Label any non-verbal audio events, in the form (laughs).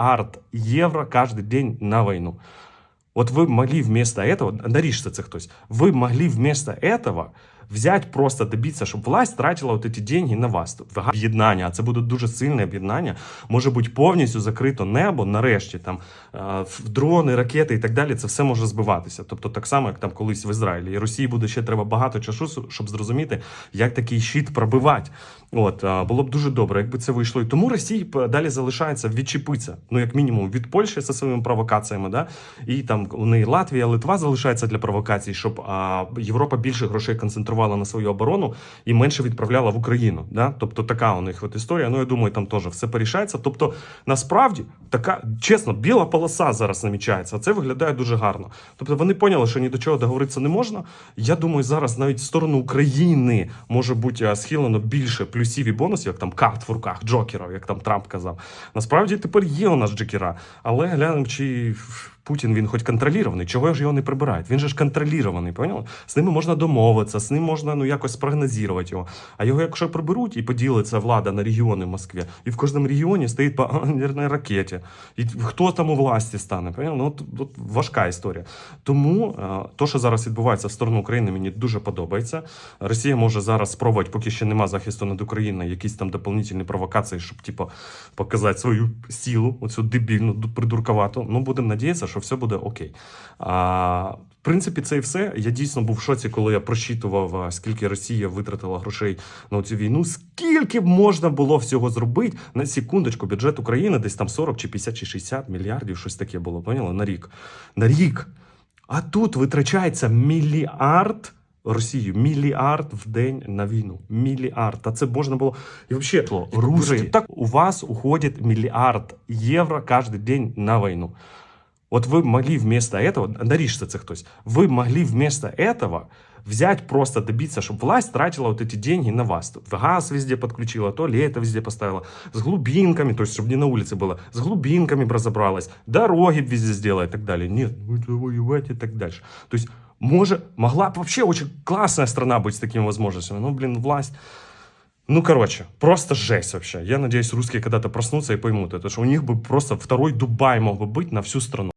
миллиард евро каждый день на войну. Вот вы могли вместо этого, наріжте це хтось, ви могли вместо этого взять просто добитися, щоб власть тратила от ці деньги на вас. Тобто Об'єднання, а це буде дуже сильне об'єднання. Може бути повністю закрито небо, нарешті там е, дрони, ракети і так далі. Це все може збиватися. Тобто, так само, як там колись в Ізраїлі. І Росії буде ще треба багато часу, щоб зрозуміти, як такий щит пробивати. От е, було б дуже добре, якби це вийшло. І тому Росії далі залишається відчепитися, ну як мінімум від Польщі зі своїми провокаціями, да і там у неї Латвія, Литва залишається для провокацій, щоб а, Європа більше грошей концентрувала на свою оборону і менше відправляла в Україну. Да? Тобто така у них от історія. Ну я думаю, там теж все порішається. Тобто, насправді така чесно, біла полоса зараз намічається. а Це виглядає дуже гарно. Тобто вони поняли, що ні до чого договоритися не можна. Я думаю, зараз навіть в сторону України може бути схилено більше плюсів і бонусів, як там карт в руках, джокерів, як там Трамп казав. Насправді тепер є у нас джокера, але глянемо, чи Путін він хоч контролірований, чого ж його не прибирають? Він же ж контролірований, поняли? З ними можна домовитися, з ним можна ну якось спрогнозувати його. А його, якщо приберуть і поділиться влада на регіони в Москві, і в кожному регіоні стоїть по (laughs) ядерній ракеті, хто там у власті стане? Поняли? Ну, от, от важка історія. Тому е, то, що зараз відбувається в сторону України, мені дуже подобається. Росія може зараз спробувати, поки ще нема захисту над Україною, якісь там дополнительні провокації, щоб типу, показати свою силу, оцю дебільну, ду- придурковату. Ну, будемо надіятися, що все буде окей. А, в принципі, це і все. Я дійсно був в шоці, коли я просчитував, а, скільки Росія витратила грошей на цю війну. Скільки б можна було всього зробити на секундочку, бюджет України десь там 40 чи 50 чи 60 мільярдів, щось таке було, поняли? На рік. На рік. А тут витрачається мільярд. Росію мільярд в день на війну. Мільярд. А це можна було. І взагалі, русські. Так у вас уходить мільярд євро кожен день на війну. Вот вы могли вместо этого, наріжте це хтось, ви могли вместо этого взять просто добиться, чтобы власть тратила вот эти деньги на вас. Тут газ везде подключила, туалеты везде поставила, с глубинками, то есть чтобы не на улице было, с глубинками разобралась, дороги везде сделала и так далее. Нет, будете воевать и так дальше. То есть, может, могла вообще очень классная страна быть с такими возможностями, но, блин, власть... Ну, короче, просто жесть вообще. Я надеюсь, русские когда-то проснутся и поймут это, что у них бы просто второй Дубай мог бы быть на всю страну.